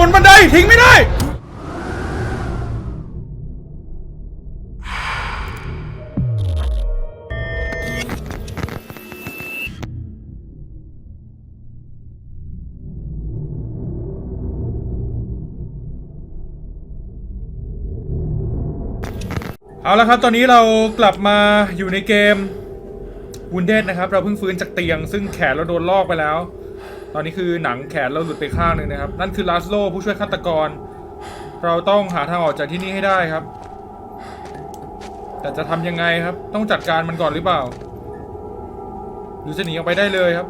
บนบันไดทิ้งไม่ได้ เอาละครับ ตอนนี้เรากลับมาอยู่ในเกม w ุนเด d นะครับ เราเพิ่งฟื้นจากเตียง ซึ่งแขนเราโดนลอกไปแล้ว ตอนนี้คือหนังแขนเราหลุดไปข้างหนึ่งนะครับ นั่นคือลาสโลผู้ช่วยฆาตกร เราต้องหาทางออกจากที่นี่ให้ได้ครับ แต่จะทำยังไงครับ ต้องจัดการมันก่อนหรือเปล่า หรือจะหนีออกไปได้เลยครับ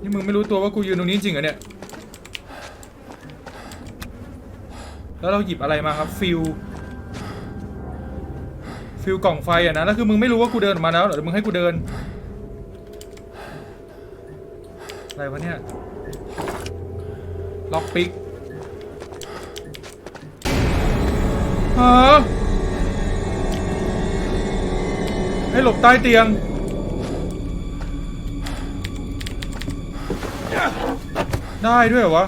นี่มึงไม่รู้ตัวว่ากูยืนตรงนี้จริงเหรอเนี่ย แล้วเราหยิบอะไรมาครับฟิลฟิลกล่องไฟอะนะแล้วคือมึงไม่รู้ว่ากูเดินออกมาแล้วหรือมึงให้กูเดิน อะไรวะเนี่ย ล็อกปิกฮะให้หลบใต้เตียง ได้ด้วยเหรอวะ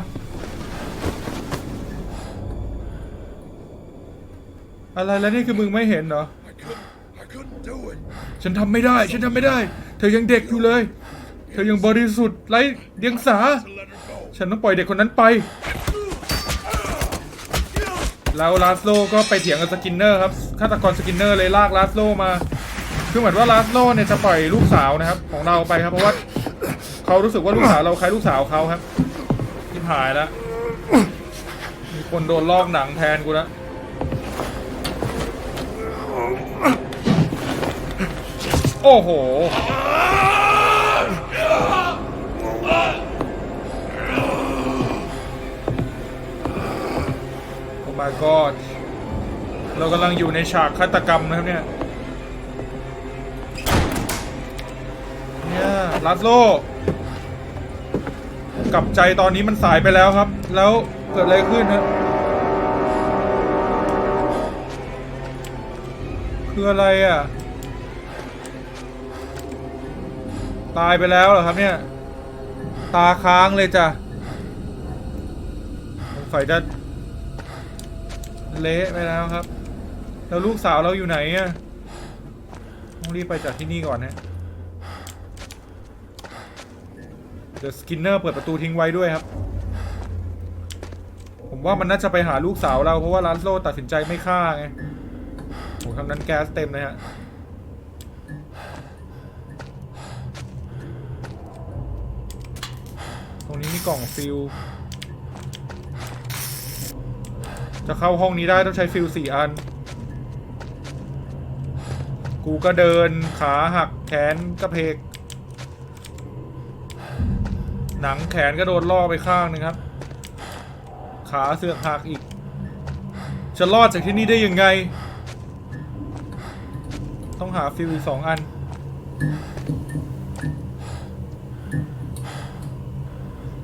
อะไรแล้วนี่คือมึงไม่เห็นเหรอ I couldn't. I couldn't do it. ฉันทำไม่ได้ ฉันทำไม่ได้ เธอยังเด็กอยู่เลยเธอยังบริสุทธิ์ไร้เดียงสา ฉันต้องปล่อยเด็กคนนั้นไป แล้วลาสโลก็ไปเถียงกับสกินเนอร์ครับฆาตกรสกินเนอร์เลยลากลาสโลมาคือเหมือนว่าลาสโลเนี่ยจะปล่อยลูกสาวนะครับ ของเราไปครับ เพราะว่าเขารู้สึกว่าลูกสาวเราคล้ายลูกสาวเขาครับที่หายแล้วมีคนโดนลอกหนังแทนกูแล้วโอ้โห my god เรากำลังอยู่ในฉากฆาตกรรมนะครับเนี่ย เนี่ยลัสโลกลับใจตอนนี้มันสายไปแล้วครับ แล้วเกิดอะไรขึ้นฮะคืออะไรอะ ตายไปแล้วเหรอครับเนี่ย ตาค้างเลยจ้ะสงสัยจะ เละไปแล้วครับ แล้วลูกสาวเราอยู่ไหนอะต้องรีบไปจากที่นี่ก่อนนะเดอะสกินเนอร์เปิดประตูทิ้งไว้ด้วยครับ ผมว่ามันน่าจะไปหาลูกสาวเราเพราะว่าลาสโลตัดสินใจไม่ฆ่าไงโอ้ทำนั้นแก๊สเต็มเลยฮะตรงนี้มีกล่องฟิล จะเข้าห้องนี้ได้ต้องใช้ฟิลสี่อัน กูก็เดินขาหักแขนกระเพก หนังแขนก็โดนล่อไปข้างนึงครับ ขาเสือกหักอีก จะรอดจากที่นี่ได้ยังไง ต้องหาฟิลอีกสองอัน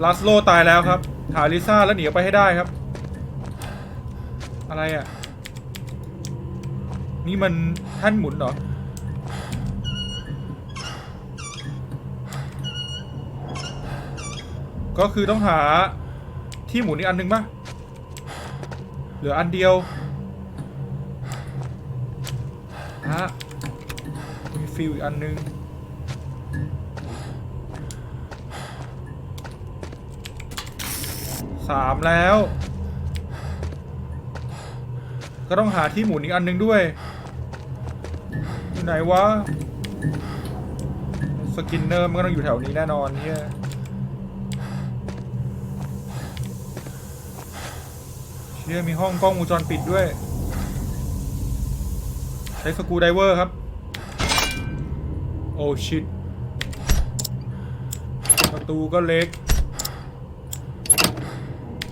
ลาสโลตายแล้วครับหาลิซ่าแล้วหนีออกไปให้ได้ครับ อะไรอะ นี่มันท่านหมุนเหรอ ก็คือต้องหาที่หมุนอีกอันหนึ่งป่ะ เหลืออันเดียวฮะมีฟิลอีกอันหนึ่งสามแล้ว ก็ต้องหาที่หมุนอีกอันหนึ่งด้วย อยู่ไหนวะ สกินเนอร์มันก็ต้องอยู่แถวนี้แน่นอนเนี่ยเชื่อมีห้องกล้องวงจรปิดด้วย ใช้สกูไดเวอร์ครับ โอ้ชิตประตูก็เล็ก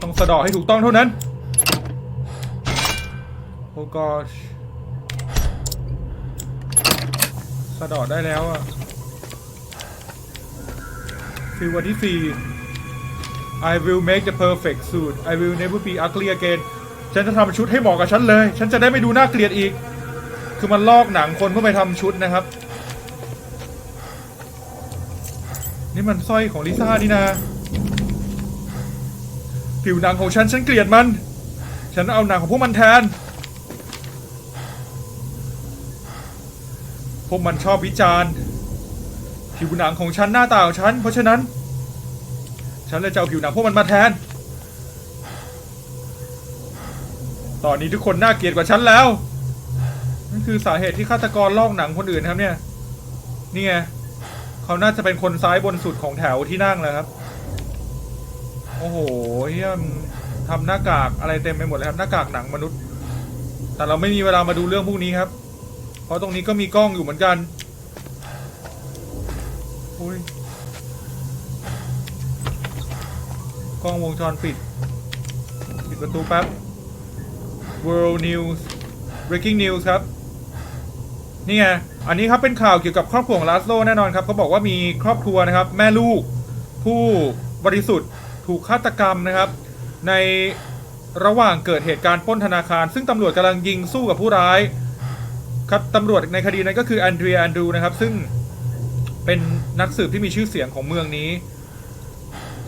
ต้องสะเดาะให้ถูกต้องเท่านั้น โอ้ gosh สะดาะได้แล้วอะฟิลวันที่สี่ I will make the perfect suit I will never be ugly again ฉันจะทำชุดให้เหมาะกับฉันเลย ฉันจะได้ไม่ดูน่าเกลียดอีก คือมันลอกหนังคนเพื่อไปทำชุดนะครับ นี่มันสร้อยของลิซ่านี่นะ ผิวหนังของฉันฉันเกลียดมัน ฉันเอาหนังของพวกมันแทน วกมันชอบวิจารณ์ ผิวหนังของฉันหน้าตาของฉัน เพราะฉะนั้น ฉันเลยจะเอาผิวหนังพวกมันมาแทน ตอนนี้ทุกคนน่าเกลียดกว่าฉันแล้วนั่นคือสาเหตุที่ฆาตกรลอกหนังคนอื่นครับเนี่ย นี่ไงเขาน่าจะเป็นคนซ้ายบนสุดของแถวที่นั่งแล้วครับ โอ้โหเฮียมทำหน้ากากอะไรเต็มไปหมดเลยครับหน้ากากหนังมนุษย์ แต่เราไม่มีเวลามาดูเรื่องพวกนี้ครับ ราะตรงนี้ก็มีกล้องอยู่เหมือนกันอุ้ยกล้องวงจรปิด ปิดประตูแป๊บ World News Breaking News ครับ นี่ไง อันนี้ครับเป็นข่าวเกี่ยวกับครอบครัวของลาสโลแน่นอนครับเขาบอกว่ามีครอบครัวนะครับ แม่ลูก ผู้บริสุทธิ์ถูกฆาตกรรมนะครับ ในระหว่างเกิดเหตุการณ์ป้นธนาคาร ซึ่งตำรวจกำลังยิงสู้กับผู้ร้าย ครับตำรวจในคดีนั้นก็คือแอนเดรียแอนดรูนะครับ ซึ่งเป็นนักสืบที่มีชื่อเสียงของเมืองนี้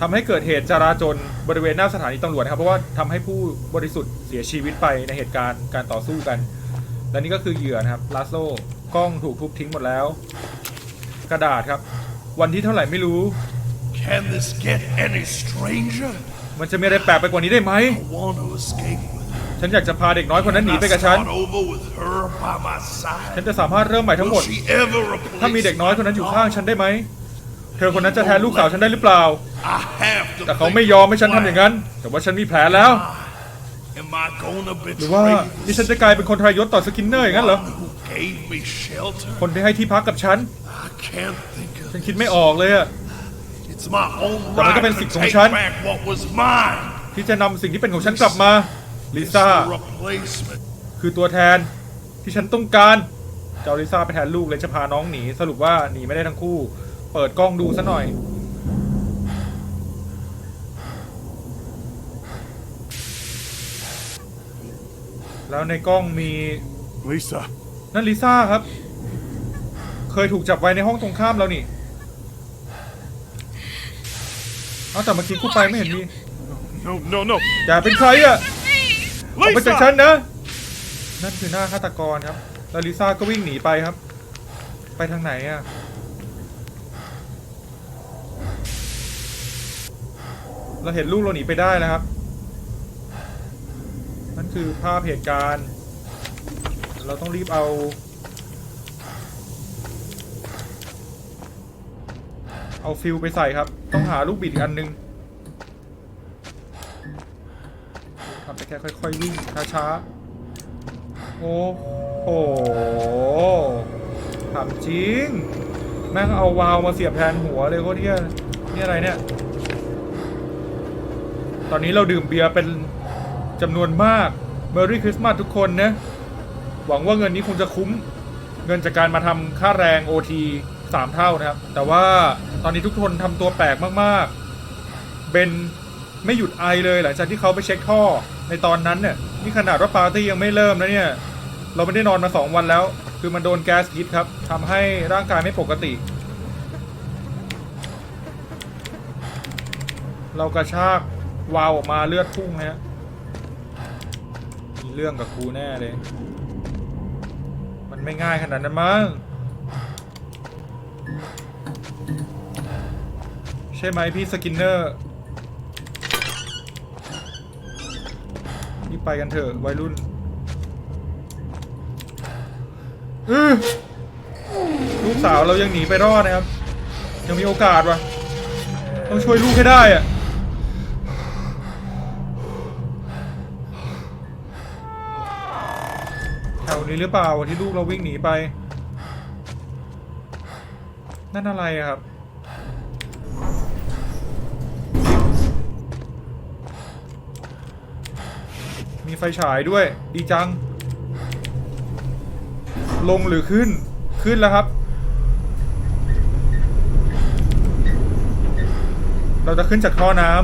ทำให้เกิดเหตุจราจนบริเวณหน้าสถานีตำรวจนะครับ เพราะว่าทำให้ผู้บริสุทธิ์เสียชีวิตไปในเหตุการณ์การต่อสู้กัน และนี่ก็คือเหยื่อนะครับลาสโลกล้องถูกทุบทิ้งหมดแล้ว กระดาษครับ วันที่เท่าไหร่ไม่รู้ Can this get any stranger? มันจะมีอะไรแปลกไปกว่านี้ได้ไหม I want to escape with her. ฉันอยากจะพาเด็กน้อยคนนั้นหนี Can ไป I กับฉัน start over with her by my ฉัน side? จะสามารถเริ่มใหม่ทั้งหมด Will she ever replace ถ้ามีเด็กน้อยคนนั้นอยู่ข้างฉัน my ได้ไหม เธอคนนั้นจะแทนลูกสาวฉันได้หรือเปล่า daughter? I have to แต่เขา think ไม่ยอมให้ฉันทำอย่างนั้น แต่ว่าฉันมีแผลแล้ว Am I gonna หรือว่า betray นี่ฉันจะกลายเป็นคนทรยศต่อสกินเนอร์อย่างนั้นเหรอ one who gave me shelter? คนที่ให้ที่พักกับฉัน I can't think of ฉันคิดไม่ออกเลยอะ It's my own แต่มันก็ right เป็น to สิทธิ์ของ take ฉัน back what was mine. ที่จะนำสิ่งที่เป็นของฉันกลับมา ลิ It's ซ่า the replacement. คือตัวแทนที่ฉันต้องการจะเอาลิซ่าไปแทนลูกเลยจะพาน้องหนี สรุปว่าหนีไม่ได้ทั้งคู่ เปิดกล้องดูซะหน่อย แล้วในกล้องมี Lisa. นั่นลิซ่าครับ เคยถูกจับไว้ในห้องตรงข้ามแล้วนี่เอาแต่เมื่อกี้กูไปไม่เห็นมี No, no, no. อย่าเป็นใครอะ ออกไปจากฉันนะนั่นคือหน้าฆาตกรครับแล้วลิซ่าก็วิ่งหนีไปครับ ไปทางไหนอะเราเห็นลูกเราหนีไปได้แล้วครับ นั่นคือภาพเหตุการณ์ เราต้องรีบเอาเอาฟิลไปใส่ครับ ต้องหาลูกบิดอีกอันนึง ทำไป แค่ค่อยๆวิ่งช้าๆ โอ้โหถามจริง แม่งเอาวาวมาเสียบแทนหัวเลยโคตรเที่ยนี่อะไรเนี่ย ตอนนี้เราดื่มเบียร์เป็นจำนวนมาก Merry Christmas ทุกคนนะ หวังว่าเงินนี้คงจะคุ้ม เงินจากการมาทำค่าแรง OT สามเท่านะครับ แต่ว่าตอนนี้ทุกคนทำตัวแปลกมากๆ เบนไม่หยุดไอเลยหลังจากที่เขาไปเช็คท่อ ในตอนนั้นเนี่ยนี่ขนาดว่าปาร์ตี้ยังไม่เริ่มนะเนี่ย เราไม่ได้นอนมาสองวันแล้ว คือมันโดนแก๊สพิษครับทำให้ร่างกายไม่ปกติ เรากระชากวาวออกมาเลือดพุ่งฮะมีเรื่องกับกูแน่เลย มันไม่ง่ายขนาดนั้นมั้งใช่ไหมพี่สกินเนอร์ีไปกันเถอะวัยรุ่นลูกสาวเรายังหนีไปรอดนะครับ ยังมีโอกาสวะต้องช่วยลูกให้ได้อะแถวนี้หรือเปล่าที่ลูกเราวิ่งหนีไป นั่นอะไรครับ มีไฟฉายด้วย ดีจัง ลงหรือขึ้น ขึ้นแล้วครับ เราจะขึ้นจากท่อน้ำ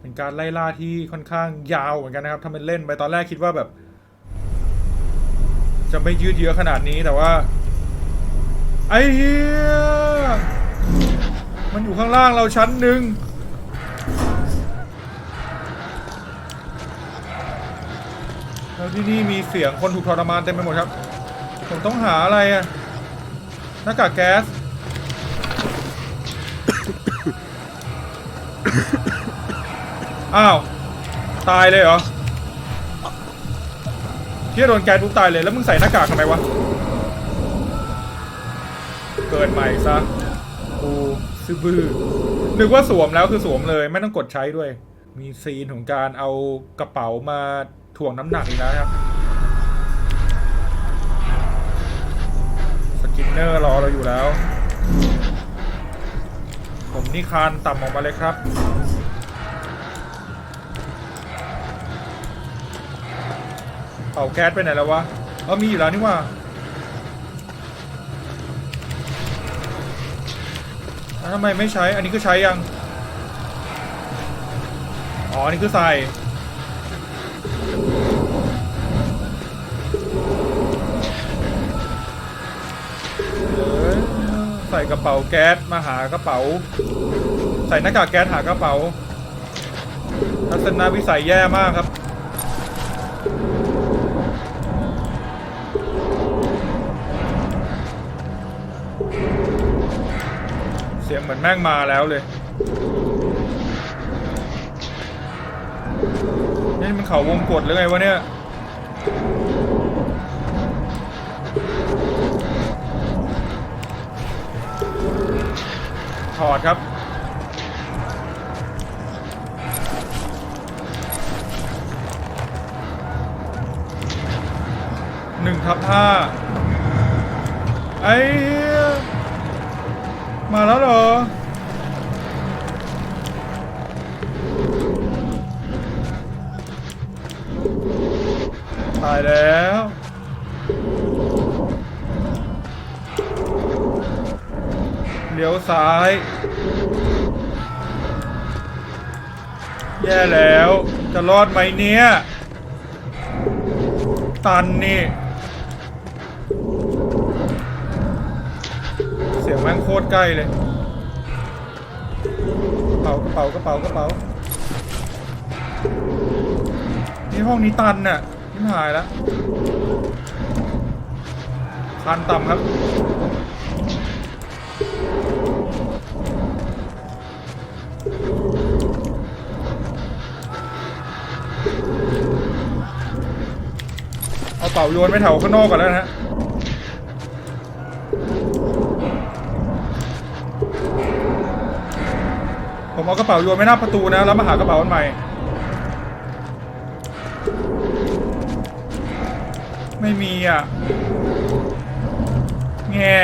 เป็นการไล่ล่าที่ค่อนข้างยาวเหมือนกันนะครับทำเป็นเล่นไปตอนแรกคิดว่าแบบ จะไม่ยืดเยื้อขนาดนี้แต่ว่า ไอ้เหี้ย มันอยู่ข้างล่างเราชั้นหนึ่งแล้วที่นี่มีเสียงคนถูกทรมานเต็มไปหมดครับ ผมต้องหาอะไรอะหน้ากากแก๊ส อ้าว ตายเลยเหรอเที่ยโดนแก๊สปุ๊บตายเลยแล้วมึงใส่หน้ากากทำไมวะ เกิดใหม่ซะกู ซื้อบื้อนึกว่าสวมแล้วคือสวมเลย ไม่ต้องกดใช้ด้วย มีซีนของการเอากระเป๋ามาถ่วงน้ำหนักอีกแล้วครับ สกินเนอร์รอเราอยู่แล้ว ผมนี่คานต่ำออกมาเลยครับเป่าแก๊สไปไหนแล้ววะเออมีอยู่แล้วนี่ว่า ทำไมไม่ใช้ อันนี้ก็ใช้ยัง อ๋อ อันนี้คือใส่ใส่กระเป๋าแก๊สมาหากระเป๋า ใส่หน้ากากแก๊สหากระเป๋า ทัศนวิสัยแย่มากครับ มือนแม่งมาแล้วเลยนี่มันเขาวงกดหรือไงวะเนี่ยถอดครับหนึ่งทับห้าไอ้ มาแล้วเหรอ ตายแล้วเลี้ยวซ้าย แย่แล้ว จะรอดไหมเนี่ย ตันนี่ เสียง แม่งโคตรใกล้เลยกระเป๋ากระเป๋ากระเป๋ากระเป๋านี่ห้องนี้ตันน่ะนี่หายแล้วคันต่ำครับเอาเป่าโยนไปแถวข้างนอกก่อนแล้วนะฮะ ผมเอากระเป๋าโยนไว้หน้าประตูนะ แล้วมาหากระเป๋าอันใหม่ ไม่มีอะแง่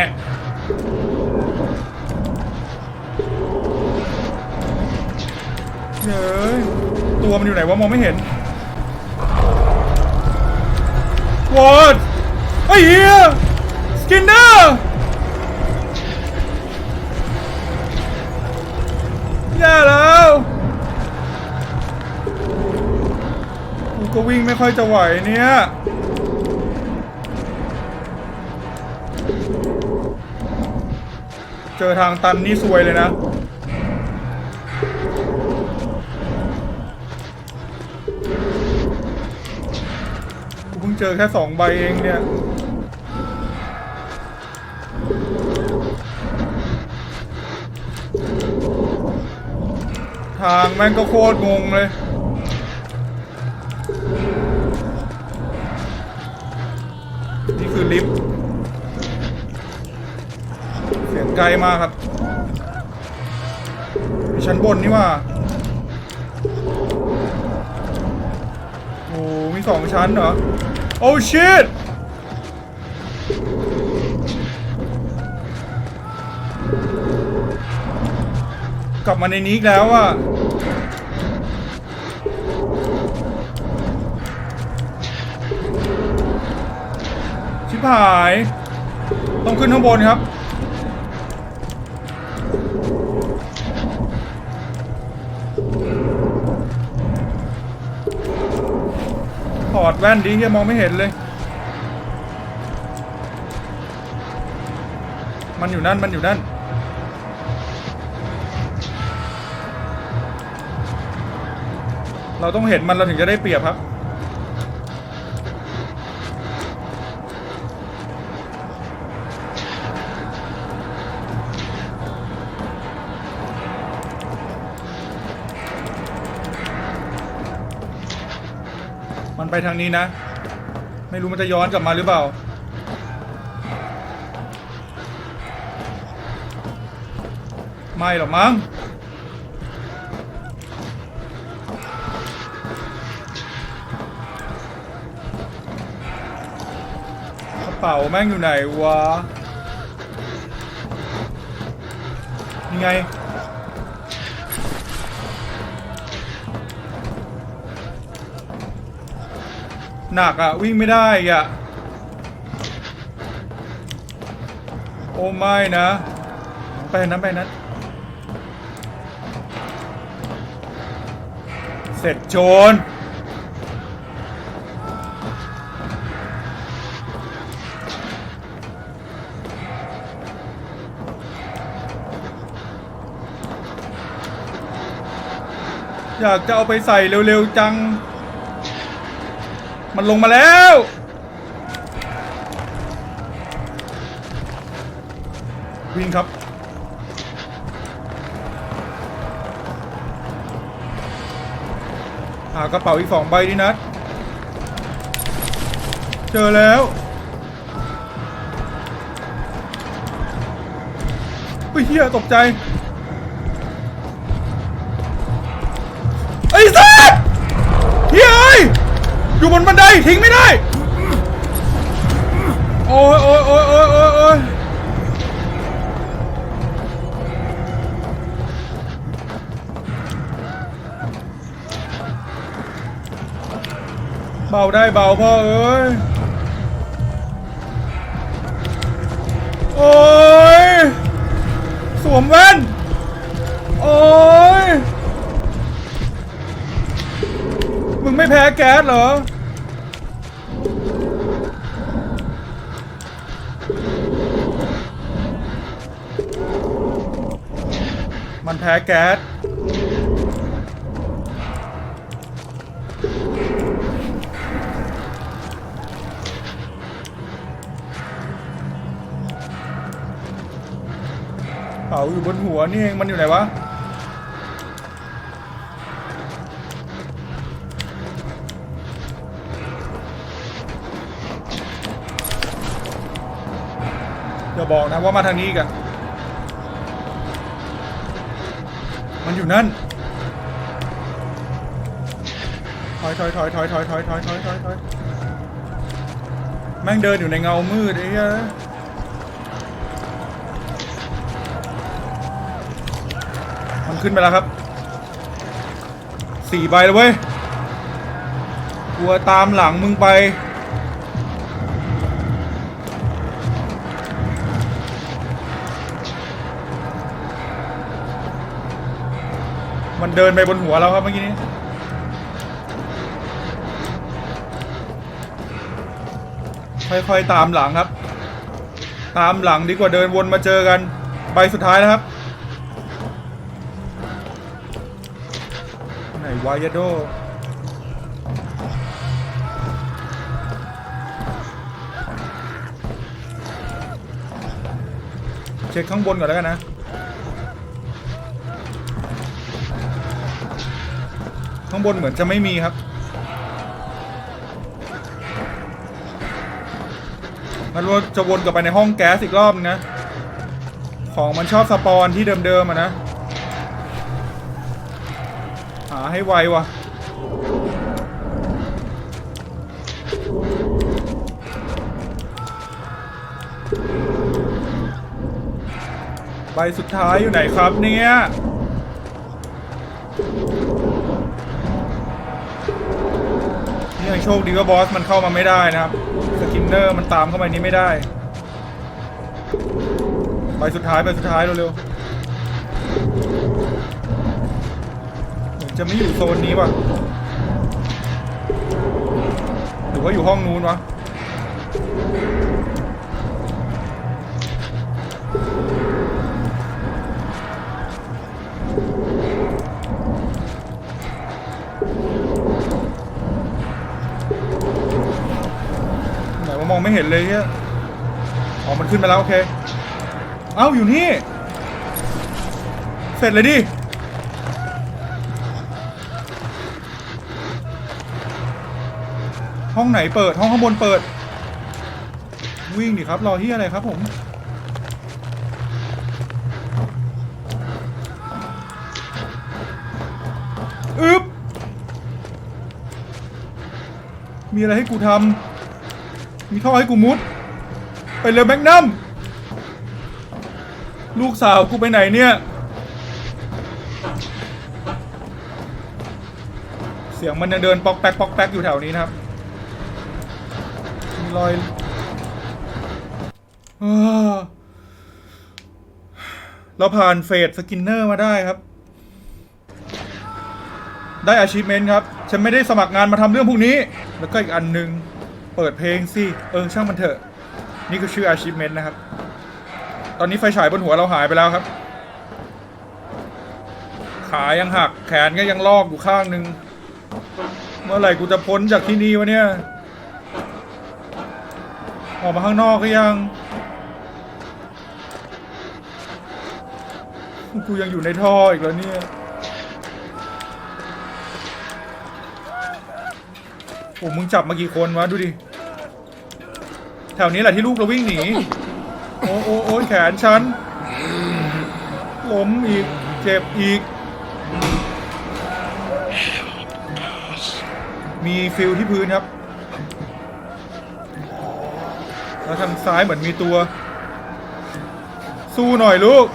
เฮ้ยตัวมันอยู่ไหนวะมองไม่เห็นวอดไอ้เหี้ยสกินเนอร์ แย่แล้วกูก็วิ่งไม่ค่อยจะไหวเนี่ยเจอทางตันนี่ซวยเลยนะกูเพิ่งเจอแค่สองใบเองเนี่ย ทางแม่งก็โคตรงงเลย นี่คือลิฟต์เสียงไกลมากครับมีชั้นบนนี่ว่าโอ้มีสองชั้นเหรอ โอ้ชิต กลับมาในนี้อีกแล้วอะชิบหาย ต้องขึ้นข้างบนครับถอดแว่นดีเฮียมองไม่เห็นเลย มันอยู่นั่น มันอยู่นั่น เราต้องเห็นมันเราถึงจะได้เปรียบครับ มันไปทางนี้นะ ไม่รู้มันจะย้อนกลับมาหรือเปล่าไม่หรอกมั้ง เป๋าแม่งอยู่ไหนวะนี่ไง หนักอะวิ่งไม่ได้อะโอ้ไม่นะ ไปนั้นไปนั้นเสร็จโจร อยากจะเอาไปใส่เร็วๆจัง มันลงมาแล้ว วิ่งครับ หากระเป๋าอีกสองใบดินัดเจอแล้วเฮ้ยเฮียตกใจ อยู่บนบันไดทิ้งไม่ได้ โอ้ยโอ้ยโอ้ยโอ้ยโอ้ยโอ้ยเบาได้เบาพ่อเอ้ย โอ้ย สวมแว่น โอ้ย มึงไม่แพ้แก๊สเหรอ แพ้แก๊สเป่าอยู่บนหัวนี่เอง มันอยู่ไหนวะอย่าบอกนะว่ามาทางนี้กัน มันอยู่นั่น ถอยถอยถอยถอยถอยถอยถอยถอยถอยถอยแม่งเดินอยู่ในเงามืดไอ้เหี้ยมันขึ้นไปแล้วครับสี่ใบแล้วเว้ยกลัวตามหลังมึงไป เดินไปบนหัวเราครับเมื่อกี้นี้ค่อยๆตามหลังครับ ตามหลังดีกว่าเดินวนมาเจอกันใบสุดท้ายแล้วครับ ไหนวายาโดเช็คข้างบนก่อนแล้วกันนะ ข้างบนเหมือนจะไม่มีครับ มันว่าจะวนกลับไปในห้องแก๊สอีกรอบนะ ของมันชอบสปอนที่เดิมๆอะนะ หาให้ไววะใบสุดท้ายอยู่ไหนครับเนี่ย นี่ยังโชคดีว่าบอสมันเข้ามาไม่ได้นะครับสกินเนอร์มันตามเข้ามานี้ไม่ได้ไปสุดท้ายไปสุดท้ายเร็วๆจะไม่อยู่โซนนี้ว่ะหรือว่าอยู่ห้องนู้นวะ ไม่เห็นเลยเนี่ยอ๋อมันขึ้นมาแล้วโอเค เอ้าอยู่นี่ เสร็จเลยดิ ห้องไหนเปิดห้องข้างบนเปิด วิ่งดิครับรอที่อะไรครับผมอึ๊บมีอะไรให้กูทำ มีท่อให้กูมุด ไปเลยแมกนัมลูกสาวกูไปไหนเนี่ย เสียงมันยังเดินปอกแป๊กปอกแป๊กอยู่แถวนี้นะครับ มีรอยอาเราผ่านเฟสสกินเนอร์มาได้ครับ ได้อาชีพเมนครับ ฉันไม่ได้สมัครงานมาทำเรื่องพวกนี้ แล้วก็อีกอันหนึ่ง เปิดเพลงสิ เออ ช่างมันเถอะ นี่คือชื่ออาชีพเมนนะครับ ตอนนี้ไฟฉายบนหัวเราหายไปแล้วครับ ขายังหัก แขนก็ยังลอกอยู่ข้างหนึ่ง เมื่อไหร่กูจะพ้นจากที่นี่วะเนี่ย ออกมาข้างนอกก็ยัง กูยังอยู่ในท่ออีกแล้วเนี่ยโอ้มึงจับมากี่คนวะ ดูดิ แถวนี้แหละที่ลูกเราวิ่งหนี โอ้โอ้โอ้แขนฉันล้มอีก เจ็บอีก มีฟิลที่พื้นครับ แล้วทางซ้ายเหมือนมีตัว สู้หน่อยลูก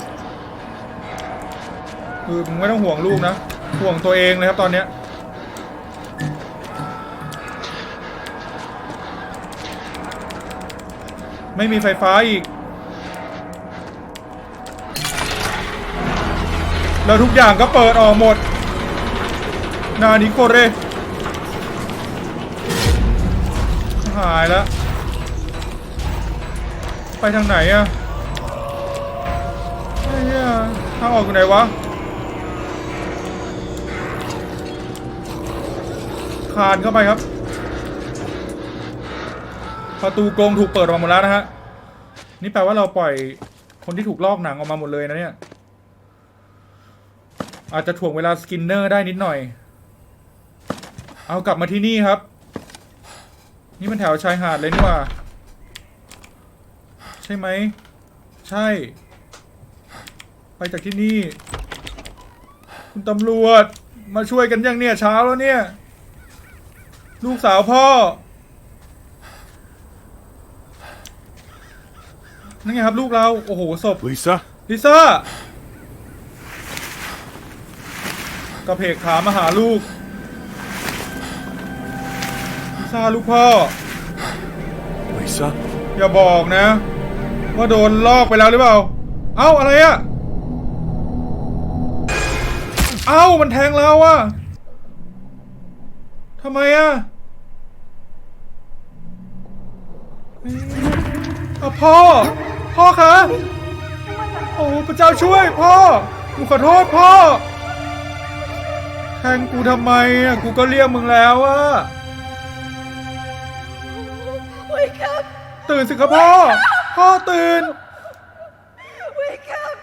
คือมึงไม่ต้องห่วงลูกนะ ห่วงตัวเองเลยครับตอนเนี้ย ไม่มีไฟฟ้าอีก แล้วทุกอย่างก็เปิดออกหมด นานิโคเรหายแล้ว ไปทางไหนอะไอ้เหี้ยทางออกอยู่ไหนวะ คานเข้าไปครับ ประตูกรงถูกเปิดออกมาหมดแล้วนะฮะ นี่แปลว่าเราปล่อยคนที่ถูกลอกหนังออกมาหมดเลยนะเนี่ย อาจจะถ่วงเวลาสกินเนอร์ได้นิดหน่อย เอากลับมาที่นี่ครับ นี่มันแถวชายหาดเลยนี่ว่า ใช่ไหม ใช่ ไปจากที่นี่ คุณตำรวจมาช่วยกันยังเนี่ยเช้าแล้วเนี่ย ลูกสาวพ่อ นั่นไงครับลูกเรา โอ้โหศพ Lisa? ลิซ่ากระเพกขามาหาลูกลิซ่าลูกพ่อ Lisa? อย่าบอกนะ ว่าโดนลอกไปแล้วหรือเปล่า เอ้าอะไรอะเอ้ามันแทงเราอะทำไมอะเอ้ยเอาพ่อ พ่อคะ โอ้พระเจ้าช่วยพ่อ กูขอโทษพ่อ แทงกูทำไมอะกูก็เรียกมึงแล้วอะ Wake up! ตื่นสิครับพ่อ พ่อตื่น Wake up!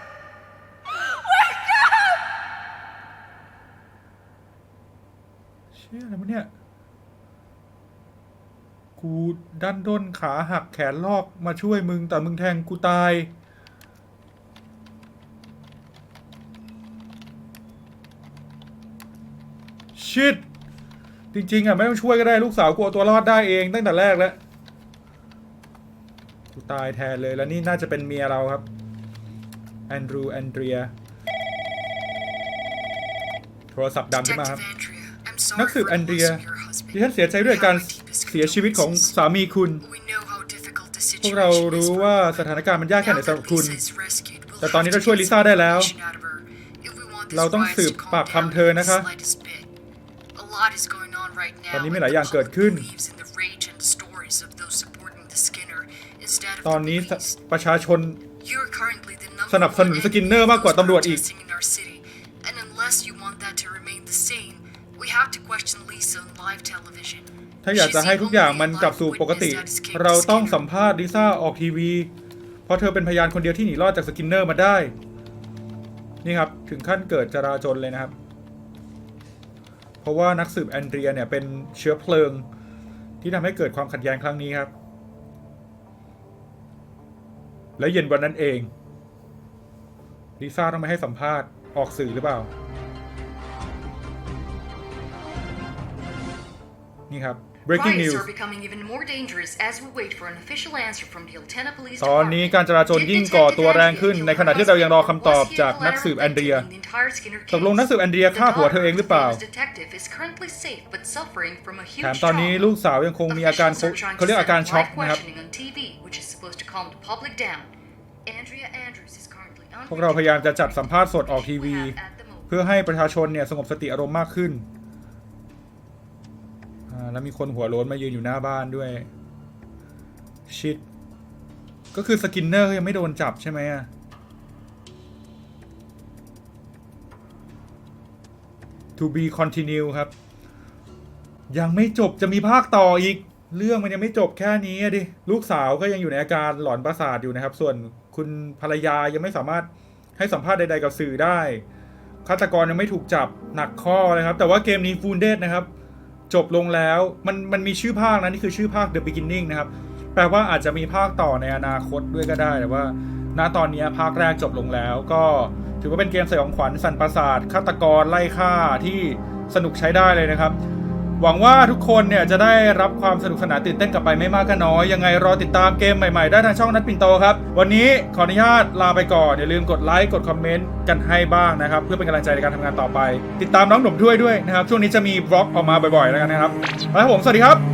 เชี่ยอะไรวะเนี่ย กูดันด้นขาหักแขนลอกมาช่วยมึงแต่มึงแทงกูตาย ชิด จริง ๆ อะ ไม่ต้องช่วยก็ได้ลูกสาวกูเอาตัวรอดได้เองตั้งแต่แรกแล้ว กูตายแทนเลยแล้วนี่น่าจะเป็นเมียเราครับ แอนดรูแอนเดรีย โทรศัพท์ดังขึ้นมาครับ นักสืบแอนเดรียดิฉันเสียใจด้วยการ เสียชีวิตของสามีคุณ พวกเรารู้ว่าสถานการณ์มันยากแค่ไหนสำหรับคุณ แต่ตอนนี้เราช่วยลิซ่าได้แล้ว เราต้องสืบปากคำเธอนะคะ ตอนนี้มีหลายอย่างเกิดขึ้น ตอนนี้ประชาชนสนับสนุนสกินเนอร์มากกว่าตำรวจอีก And unless you want that to remain the same, we have to question Lisa on live television. ถ้าอยากจะให้ทุกอย่างมันกลับสู่ปกติ เราต้องสัมภาษณ์ลิซ่าออกทีวี เพราะเธอเป็นพยานคนเดียวที่หนีรอดจากสกินเนอร์มาได้ นี่ครับ ถึงขั้นเกิดจราจนเลยนะครับ เพราะว่านักสืบแอนเดรียเนี่ยเป็นเชื้อเพลิง ที่ทำให้เกิดความขัดแย้งครั้งนี้ครับ และเย็นวันนั้นเองลิซ่าต้องมาให้สัมภาษณ์ออกสื่อหรือเปล่า นี่ครับ breaking Riots news are becoming even more dangerous as we wait for an official answer from the Altena Police ตอนนี้การจราจรยิ่งก่อตัวแรงขึ้น ในขณะที่เรายังรอคำตอบจากนักสืบแอนเดรีย ตกลงนักสืบแอนเดรียฆ่าผัวเธอเองหรือเปล่า แถมตอนนี้ลูกสาวยังคงมีอาการเขาเขาเรียกอาการช็อกนะครับ พวกเราพยายามจะจัดสัมภาษณ์สดออกทีวี เพื่อให้ประชาชนเนี่ยสงบสติอารมณ์มากขึ้นอ่า แล้วมีคนหัวโล้นมายืนอยู่หน้าบ้านด้วย ชิด ก็คือสกินเนอร์ยังไม่โดนจับใช่ไหมอะ to be continue ครับ ยังไม่จบจะมีภาคต่ออีก เรื่องมันยังไม่จบแค่นี้ดิ ลูกสาวก็ยังอยู่ในอาการหลอนประสาทอยู่นะครับ ส่วนคุณภรรยายังไม่สามารถให้สัมภาษณ์ใด ๆ กับสื่อได้ฆาตกรยังไม่ถูกจับหนักข้อเลยครับ แต่ว่าเกมนี้ฟูลเดดนะครับ จบลงแล้วมันมันมีชื่อภาคนะนี่คือชื่อภาค The Beginning นะครับ แปลว่าอาจจะมีภาคต่อในอนาคตด้วยก็ได้แต่ว่า ณตอนนี้ภาคแรกจบลงแล้ว ก็ถือว่าเป็นเกมสยองขวัญสันประสาทฆาตกรไล่ฆ่าที่สนุกใช้ได้เลยนะครับ หวังว่าทุกคนเนี่ยจะได้รับความสนุกสนานตื่นเต้นกลับไปไม่มากก็น้อย ยังไงรอติดตามเกมใหม่ๆ ได้ทางช่องนัดปิ่นโตครับ วันนี้ขออนุญาตลาไปก่อน อย่าลืมกดไลค์กดคอมเมนต์กันให้บ้างนะครับ เพื่อเป็นกำลังใจในการทำงานต่อไป ติดตามน้องหนุ่มด้วยด้วยนะครับ ช่วงนี้จะมีบล็อกออกมาบ่อยๆแล้วกันนะครับแล้วผมสวัสดีครับ